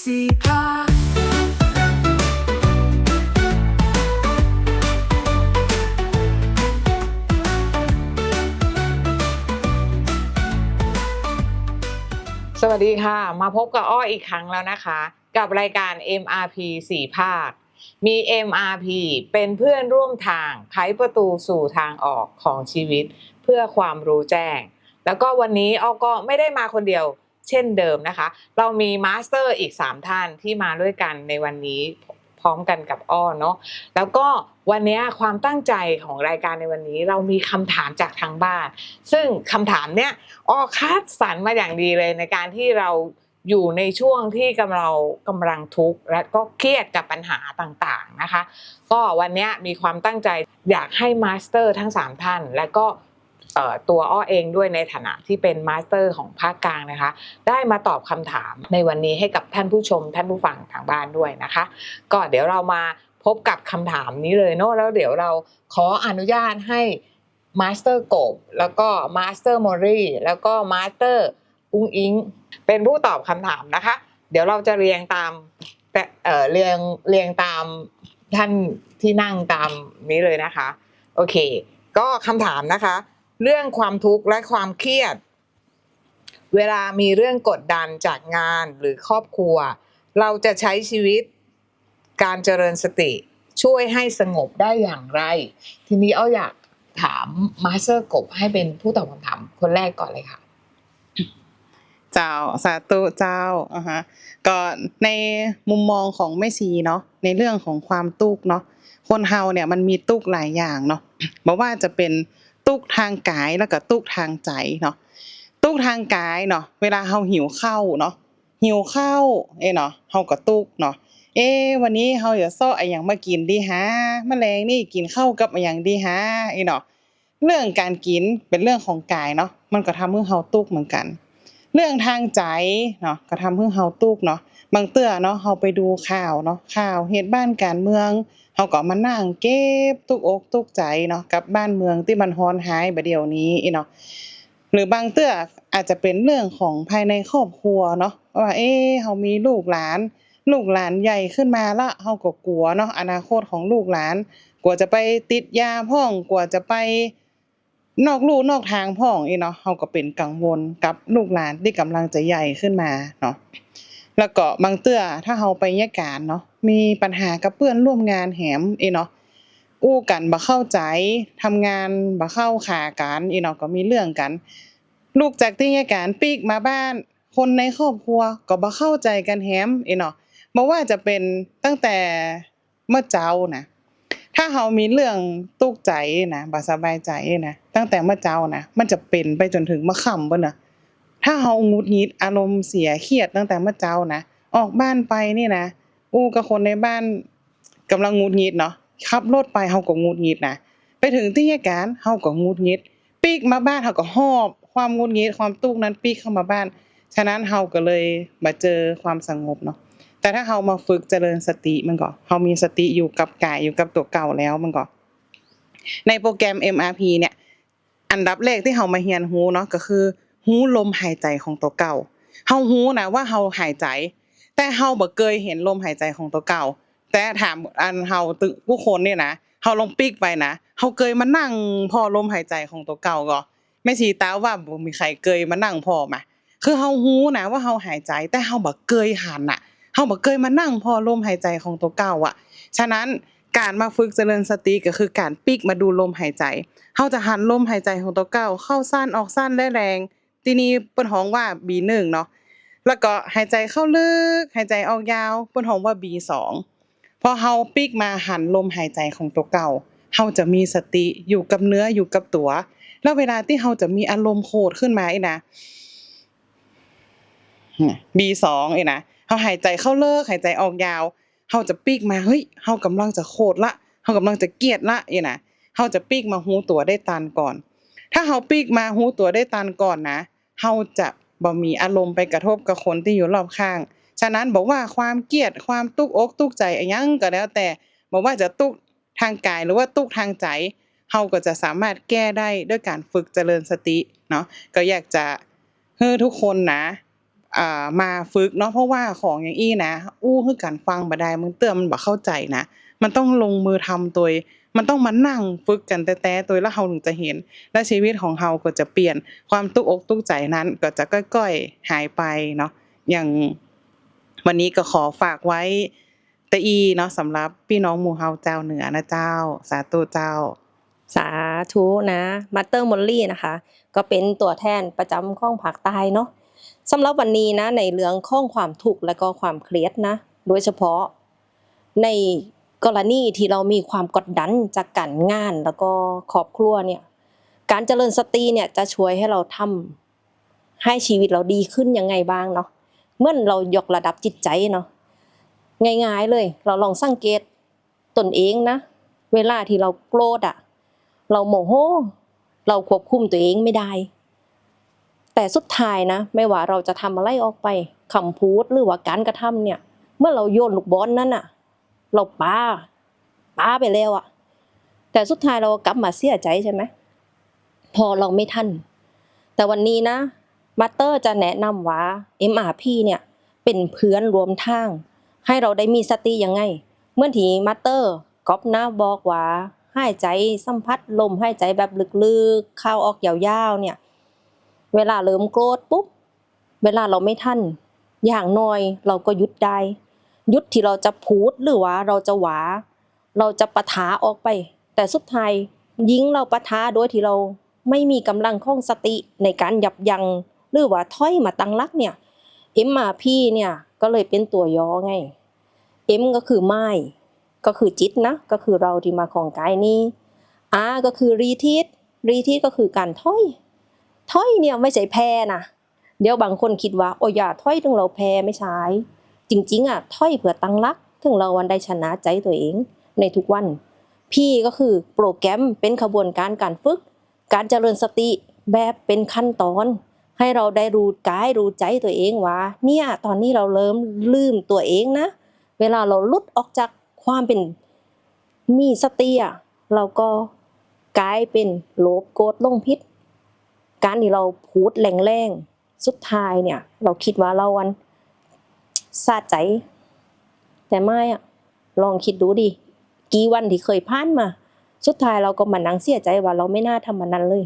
สี่ภาสวัสดีค่ะ มาพบกับอ้ออีกครั้งแล้วนะคะ กับรายการ MRP 4ภาค มี MRP เป็นเพื่อนร่วมทางไขประตูสู่ทางออกของชีวิต เพื่อความรู้แจ้ง แล้วก็วันนี้อ้อก็ไม่ได้มาคนเดียว เช่นเดิมนะคะ เรามีมาสเตอร์อีก 3 ท่านที่มาด้วยกันในวันนี้พร้อมกันกับอ้อเนาะแล้วก็วันนี้ความตั้งใจของรายการในวันนี้ เรามีคำถามจากทางบ้าน ซึ่งคำถามเนี้ยอ้อคัดสรรมาอย่างดีเลยในการที่เราอยู่ในช่วงที่กำลังกำลังทุกข์และก็เครียดกับปัญหาต่างๆนะคะ ก็วันนี้มีความตั้งใจอยากให้มาสเตอร์ทั้ง 3 ท่าน และก็ ตัวอ้อเองด้วยในฐานะที่เป็นมาสเตอร์ของภาคกลางนะคะ ได้มาตอบคำถามในวันนี้ให้กับท่านผู้ชมท่านผู้ฟังทางบ้านด้วยนะคะ ก็เดี๋ยวเรามาพบกับคำถามนี้เลยเนาะแล้วเดี๋ยวเราขออนุญาตให้มาสเตอร์กบแล้วก็มาสเตอร์มอรี่แล้วก็มาสเตอร์อุ้งอิง เป็นผู้ตอบคำถามนะคะ เดี๋ยวเราจะเรียงตามแต่เอ่อเรียงเรียงตามท่านที่นั่งตามนี้เลยนะคะ โอเค ก็คำถามนะคะ เรื่องความทุกข์และความเครียด เวลามีเรื่องกดดันจากงานหรือครอบครัว เราจะใช้ชีวิตการเจริญสติช่วยให้สงบได้อย่างไร ทีนี้เอาอยากถามมาสเตอร์กบให้เป็นผู้ตอบคำถามคนแรกก่อนเลยค่ะ เจ้าสาธุเจ้าอ่าฮะก็ในมุมมองของแม่ชีเนาะในเรื่องของความตุกข์เนาะคนเฮาเนี่ยมันมีตุกข์หลายอย่างเนาะบอกว่าจะเป็น ตุกทางกายแล้วก็ตุกทางใจเนาะตุกทางกายเนาะเวลาเฮาหิวข้าวเนาะหิวข้าวเอ้เนาะเฮาก็ตุกเนาะเอวันนี้เฮาจะซ้ออะไรอย่างมากินดีฮะแมลงนี่กินข้าวกับอะไรย่างดีฮะไอ้เนาะเรื่องการกินเป็นเรื่องของกายเนาะมันก็ทำให้เฮาตุกเหมือนกัน เรื่องทางใจเนาะก็ทำให้เฮาตุกเนาะ บางเตื้อเนาะเฮาไปดูข่าวเนาะข่าวเหตุบ้านการเมืองเฮาก็มานั่งเก็บตุกอกตุกใจเนาะกับบ้านเมืองที่มันฮ้อนหายบัดเดี๋ยวนี้อีเนาะหรือบางเตื้ออาจจะเป็นเรื่องของภายในครอบครัวเนาะว่าเอ๊เฮามีลูกหลาน ลูกหลานใหญ่ขึ้นมาละเฮาก็กลัวเนาะอนาคตของลูกหลาน กลัวจะไปติดยาพ่องกลัวจะไปนอกลู่นอกทางพ่องอีเนาะเฮาก็เป็นกังวลกับลูกหลานที่กำลังจะใหญ่ขึ้นมาเนาะ แล้วก็บางเตื้อถ้าเฮาไปยะการเนาะมีปัญหากับเพื่อนร่วมงานแหมอีเนาะอู้กันบ่เข้าใจทำงานบ่เข้าขากันอีเนาะก็มีเรื่องกัน ลูกจากที่ยะการปีกมาบ้าน คนในครอบครัวก็บ่เข้าใจกันแหมอีเนาะบ่ว่าจะเป็นตั้งแต่เมื่อเจ้านะถ้าเฮามีเรื่องตุกใจนะบ่สบายใจนะตั้งแต่เมื่อเจ้านะมันจะเป็นไปจนถึงเมะค่ำบ่น่ะ ถ้าเฮาหงุดหงิดอารมณ์เสียเครียดตั้งแต่เมื่อเจ้านะ ออกบ้านไปนี่นะ อู้กับคนในบ้านกำลังหงุดหงิดเนาะขับรถไปเฮาก็หงุดหงิดนะ ไปถึงที่ยการเฮาก็หงุดหงิด ปีกมาบ้านเฮาก็หอบ ความหงุดหงิดความตุกนั้นปีกเข้ามาบ้าน ฉะนั้นเฮาก็เลยมาเจอความสงบเนาะ แต่ถ้าเรามาฝึกเจริญสติมันก็เรามีสติอยู่กับกายอยู่กับตัวเก่าแล้วมันก็ในโปรแกรม MRP เนี่ย อันดับแรกที่เรามาเรียนรู้เนาะก็คือ รู้ลมหายใจของตัวเก่าเฮารู้นะว่าเฮาหายใจ แต่เฮาบ่เคยเห็นลมหายใจของตัวเก่า แต่ถามอันเฮาตึกผู้คนเนี่ยนะเฮาลองปิกไปนะเฮาเคยมานั่งพอลมหายใจของตัวเก่าก็แม่ชีตาว่าบ่มีใครเคยมานั่งพอมาคือเฮารู้นะว่าเฮาหายใจ แต่เฮาบ่เคยหันน่ะเฮาบ่เคยมานั่งพอลมหายใจของตัวเก่าอะ ฉะนั้นการมาฝึกเจริญสติก็คือการปิกมาดูลมหายใจเฮาจะหันลมหายใจของตัวเก่าเข้าสั้นออกสั้นและแรง ทีนี้เปิ้นฮ้องว่า B1 เนาะแล้วก็หายใจเข้าลึกหายใจออกยาวเปิ้นฮ้องว่า B2 พอเฮาปิกมาหันลมหายใจของตัวเก่าเฮาจะมีสติอยู่กับเนื้ออยู่กับตัว แล้วเวลาที่เฮาจะมีอารมณ์โกรธขึ้นมาไอีนะ B2 เอ้นะเฮาหายใจเข้าเลิกหายใจออกยาวเฮาจะปีกมาเฮ้ยเฮากำลังจะโคตรละเฮากำลังจะเกลียดละเอ้นะเฮาจะปีกมาหูตัวได้ตันก่อน ถ้าเฮาปีกมาหูตัวได้ตันก่อนนะ เฮาจะบ่มีอารมณ์ไปกระทบกับคนที่อยู่รอบข้าง ฉะนั้นบอกว่าความเกลียดความตุกอกตุกใจอะยังก็แล้วแต่บอกว่าจะตุกทางกายหรือว่าตุกทางใจเฮาก็จะสามารถแก้ได้ด้วยการฝึกเจริญสติเนาะก็อยากจะให้ทุกคนนะอ่ามาฝึกเนาะเพราะว่าของอย่างอี้นะ อู้คือการฟังบ่ได้มึงเตือมันบ่เข้าใจนะ มันต้องลงมือทำตัว มันต้องมานั่งฝึกกันแต่แต่ตัวแล้วเราถึงจะเห็น และชีวิตของเราก็จะเปลี่ยนความตุกอกตุกใจนั้นก็จะค่อยๆหายไปเนาะอย่างวันนี้ก็ขอฝากไว้ตะอีเนาะสำหรับพี่น้องหมู่เฮาเจ้าเหนือนะเจ้า สาธุเจ้า สาธุนะมาเตอร์มอลลี่นะคะ ก็เป็นตัวแทนประจำข้องภาคใต้เนาะสำหรับวันนี้นะในเรื่องข้องความทุกข์และก็ความเครียดนะ โดยเฉพาะใน กรณีที่เรามีความกดดันจากการงานแล้วก็ครอบครัวเนี่ย การเจริญสติเนี่ยจะช่วยให้เราทำให้ชีวิตเราดีขึ้นยังไงบ้างเนาะเมื่อเรายกระดับจิตใจเนาะง่ายๆเลย เราลองสังเกตตนเองนะ เวลาที่เราโกรธอะเราโมโหเราควบคุมตัวเองไม่ได้ แต่สุดท้ายนะ ไม่ว่าเราจะทำอะไรออกไปคำพูดหรือว่าการกระทำเนี่ย เมื่อเราโยนลูกบอลนั่นน่ะ เราปาปาไปแล้วอะแต่สุดท้ายเรากลับมาเสียใจใช่ไหมพอเราไม่ทัน แต่วันนี้นะมาเตอร์จะแนะนำว่า MRP เนี่ยเป็นเพื่อนรวมทาง ให้เราได้มีสติยังไง เมื่อทีมาเตอร์ก๊อปนะบอกว่าหายใจสัมผัสลมหายใจแบบลึกๆเข้าออกยาวๆเนี่ย เวลาเริ่มโกรธปุ๊บ เวลาเราไม่ทัน อย่างน้อยเราก็หยุดได้ ยุดที่เราจะพูดหรือว่าเราจะหวา เราจะปะทะออกไป แต่สุดท้ายยิงเราปะทะโดยที่เราไม่มีกำลังของสติในการยับยั้งหรือว่าถ้อยมาตั้งรักเนี่ย MRP เนี่ยก็เลยเป็นตัวย่อไง M ก็คือไม่ก็คือจิตนะก็คือเราที่มาของกายนี้ R ก็คือรีทีทรีทีทก็คือการถ้อยถ้อยเนี่ยไม่ใช่แพ้นะเดี๋ยวบางคนคิดว่าโอ้ยอย่าถ้อยถึงเราแพ้ไม่ใช่ จริงๆอะถ้อยเพื่อตั้งรัก ถึงเราวันได้ชนะใจตัวเองในทุกวัน P ก็คือโปรแกรมเป็นขบวนการการฝึก การเจริญสติแบบเป็นขั้นตอน ให้เราได้รู้กายรู้ใจตัวเองว่า เนี่ยตอนนี้เราเริ่มลืมตัวเองนะ เวลาเราลุดออกจากความเป็นมีสติอะเราก็กลายเป็นโลภโกรธลงพิษ การที่เราพูดแรงๆ สุดท้ายเนี่ย เราคิดว่าเราวัน สะใจ แต่ไม่อะลองคิดดูดิ กี่วันที่เคยผ่านมา สุดท้ายเราก็มานั่งเสียใจว่าเราไม่น่าทำมันนั้นเลย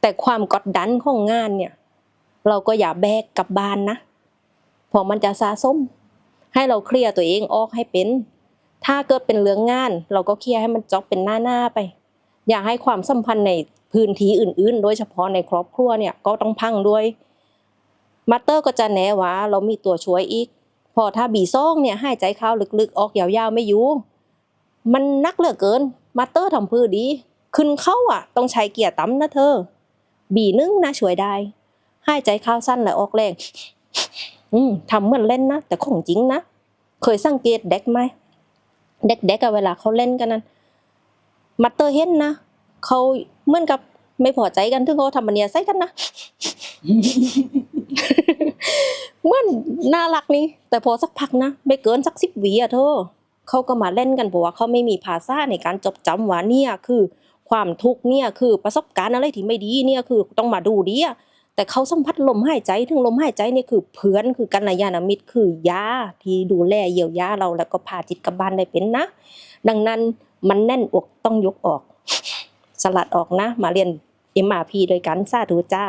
แต่ความกดดันของงานเนี่ย เราก็อย่าแบกกลับบ้านนะเพอมันจะสะสม ให้เราเคลียร์ตัวเองออกให้เป็น ถ้าเกิดเป็นเรื่องงาน เราก็เคลียร์ให้มันจบเป็นหน้าๆไป อย่าให้ความสัมพันธ์ในพื้นที่อื่น ๆ โดยเฉพาะในครอบครัวเนี่ยก็ต้องพังด้วย มาสเตอร์ก็จะแนะว่าเรามีตัวช่วยอีก พอถ้าบีซ่องเนี่ยหายใจเข้าลึกๆ ออกยาวๆไม่ยู่มันนักเหลือเกินมาสเตอร์ทำพื้ดี ขึ้นเข้าอะ ต้องใช้เกียร์ต่ำนะเธอ บีนึงนะช่วยได้หายใจเข้าสั้นและออกแรงอืมทำเหมือนเล่นนะแต่ของจริงนะเคยสังเกตเด็กไหมเด็กๆอะเวลาเขาเล่นกันนั้นมัตเตอร์เห็นนะเขาเหมือนกับ ไม่พอใจกันถึงเขาทำมันเนียใส่กันนะเหมือนน่ารักนี่แต่พอสักพักนะไม่เกินสักสิบวิอะเธอเขาก็มาเล่นกันเพราะว่าเขาไม่มีภาษาในการจดจำว่าเนี่ยคือ ความทุกข์เนี่ยคือประสบการณ์อะไรที่ไม่ดีเนี่ยคือต้องมาดูดีอะแต่เขาสัมผัสลมหายใจถึงลมหายใจนี่คือเพื่อนคือกัลยาณมิตรคือยาที่ดูแลเยียวยาเราแล้วก็พาจิตกลับบ้านได้เป็นนะ ดังนั้นมันแน่นอกต้องยกออก สลัดออกนะ มาเรียน MRP โดยกันสาธุจ้า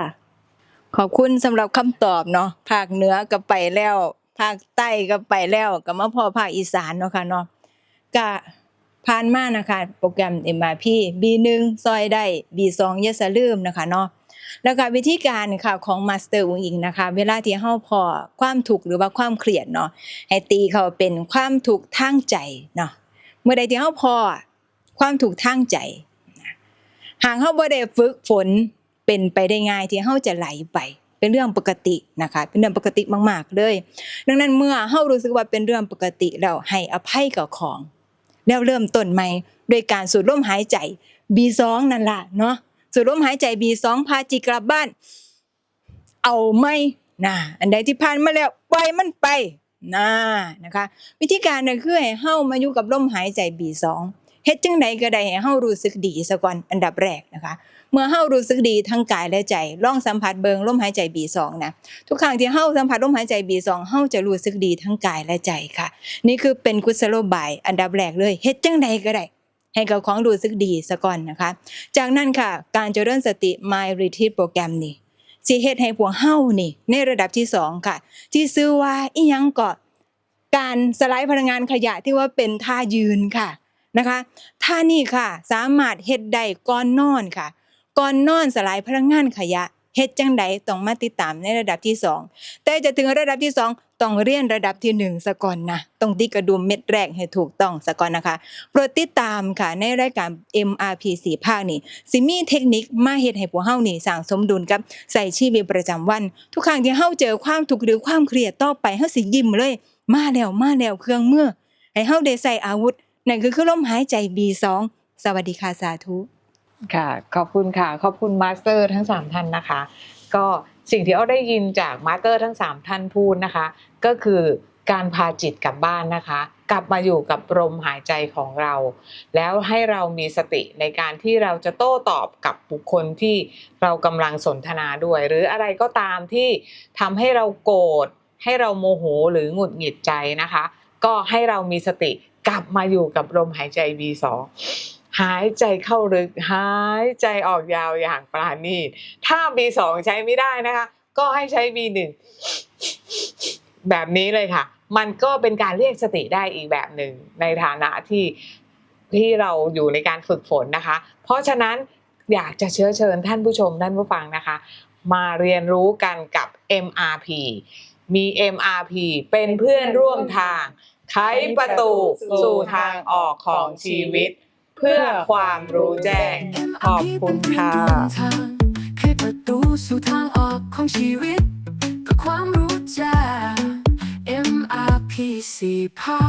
ขอบคุณสำหรับคำตอบเนาะภาคเหนือก็ไปแล้ว ภาคใต้ก็ไปแล้วก็มาพอภาคอีสานเนาะค่ะเนาะก็ผ่านมานะคะ โปรแกรม MRP B1 ซอยได้ B2 อย่าสะลืมนะคะเนาะแล้วก็วิธีการค่ะของมาสเตอร์อุงอิงนะคะ เวลาที่เฮาพอความทุกหรือว่าความเครียดเนาะให้ตีเขาเป็นความทุกทางใจเนาะเมื่อใดที่เฮาพอความทุกทางใจ หากเฮาบ่ได้ฝึกฝนเป็นไปได้ง่ายที่เฮาจะไหลไปเป็นเรื่องปกตินะคะเป็นเรื่องปกติมากๆเลย ดังนั้นเมื่อเฮารู้สึกว่าเป็นเรื่องปกติแล้วให้อภัยกับของ แล้วเริ่มต้นใหม่โดยการสูดลมหายใจ B2 นั่นล่ะเนาะสูดลมหายใจ B2 พาจิกลับบ้าน เอาไม่นะอันใดที่ผ่านมาแล้วปล่อยมันไปนะนะคะ วิธีการเนี่ยคือให้เฮามาอยู่กับลมหายใจ B2 เฮ็ดจังใดก็ได้ให้เฮารู้สึกดีซะก่อนอันดับแรกนะคะ เมื่อเฮารู้สึกดีทั้งกายและใจลองสัมผัสเบิงลมหายใจ B2 นะทุกครั้งที่เฮาสัมผัสลมหายใจ B2 เฮาจะรู้สึกดีทั้งกายและใจค่ะ นี่คือเป็นกุศโลบายอันดับแรกเลยเฮ็ดจังใดก็ได้ให้กับของรู้สึกดีซะก่อนนะคะ จากนั้นค่ะ การเจริญสติ My Retreat โปรแกรมนี่สิเฮ็ดให้พวกเฮานี่ ในระดับที่สองค่ะ ที่ชื่อว่าอีหยังก็การสไลด์พลังงานขยะที่ว่าเป็นท่ายืนค่ะ นะคะท่านี้ค่ะ สามารถเฮ็ดได้ก่อนนอนค่ะ ก่อนนอนสลายพลังงานขยะเฮ็ดจังใดต้องมาติดตามในระดับที่สองแต่จะถึงระดับที่สองต้องเรียนระดับที่หนึ่งซะก่อนนะต้องติดกระดุมเม็ดแรกให้ถูกต้องซะก่อนนะคะโปรดติดตามค่ะในรายการ MRP 4ภาคนี่สิมีเทคนิคมาเฮ็ดให้พวกเฮานี่สร้างสมดุลกับใส่ชีวิตประจำวัน ทุกครั้งที่เฮาเจอความทุกข์หรือความเครียดต่อไปเฮาสิยิ้มเลย มาแล้วมาแล้วเครื่องมือให้เฮาได้ใส่อาวุธ นั่นคือคือลมหายใจ B2 สวัสดีค่ะสาธุค่ะ ขอบคุณค่ะ ขอบคุณมาสเตอร์ทั้ง 3 ท่านนะคะ ก็สิ่งที่อ้อได้ยินจากมาสเตอร์ทั้ง 3 ท่านพูดนะคะ ก็คือการพาจิตกลับบ้านนะคะ กลับมาอยู่กับลมหายใจของเรา แล้วให้เรามีสติในการที่เราจะโต้ตอบกับบุคคลที่เรากำลังสนทนาด้วย หรืออะไรก็ตามที่ทำให้เราโกรธให้เราโมโหหรือหงุดหงิดใจนะคะ ก็ให้เรามีสติ กลับมาอยู่กับลมหายใจ B2 หายใจเข้าลึกหายใจออกยาวอย่างปราณีตถ้า B2 ใช้ไม่ได้นะคะ ก็ให้ใช้ B1 แบบนี้เลยค่ะ มันก็เป็นการเรียกสติได้อีกแบบหนึ่งในฐานะที่ที่เราอยู่ในการฝึกฝนนะคะ เพราะฉะนั้นอยากจะเชื้อเชิญท่านผู้ชมท่านผู้ฟังนะคะ มาเรียนรู้กันกับ MRP มี MRP เป็นเพื่อนร่วมทาง ไขประตูสู่ทางออกของชีวิต เพื่อความรู้แจ้ง ขอบคุณค่ะไขประตูสู่ทางออกของชีวิต เพื่อความรู้แจ้ง MRP 4ภา